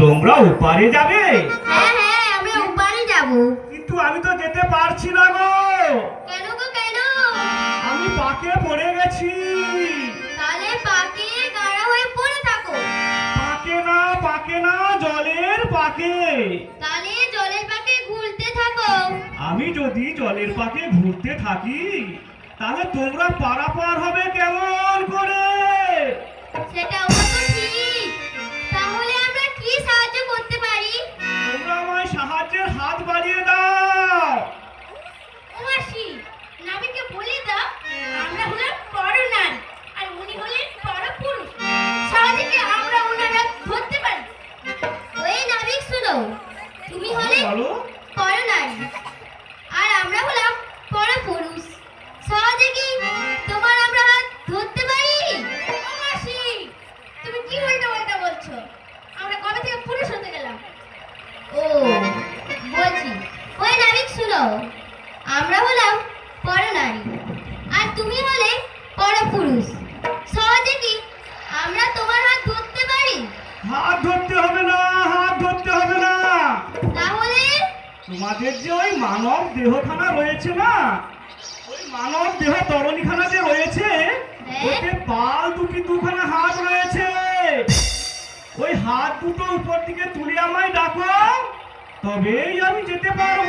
তোমরা ওপারে যাবে? হ্যাঁ হ্যাঁ আমরা ওপারে যাব। কিন্তু আমি তো যেতে পারছি না গো। কেন গো কেন? আমি পাকে পড়ে গেছি। তাহলে পাকে গাড়া হয়ে পড়ে থাকো। পাকে না পাকে না জলের পাকে। তাহলে জলের পাকে ঘুরতে থাকো। আমি যদি জলের পাকে ঘুরতে থাকি তাহলে তোমরা পারাপার হবে কেমন করে? আমরা ওনারা ধরতে পারি। ওই নাবিক শুনো তুমি হলে বলো। পরনারী আর আমরা হলাম পরপুরুষ। সহজে কি তোমার আমরা হাত ধরতে পারি? তুমি কি উল্টা উল্টা বলছো? আমরা কবে থেকে পুরুষ হতে গেলাম? ও বলছি ওই নাবিক শুনো আমরা হলাম পরনারী আর তুমি হলে পরপুরুষ সহজে কি আমরা তোমার হাত ধরতে পারি হাত ধরতে হবে না হাত ধরতে হবে না। তাহলে তোমাদের যে ওই মানব দেহখানা রয়েছে না ওই মানব দেহ তরণীখানা যে রয়েছে হ্যাঁ। ওতে পাল দুটি দুখানা হাত রয়েছে। ওই হাত দুটো উপর দিকে তুলে আমায় ডাকো তবেই আমি যেতে পারব।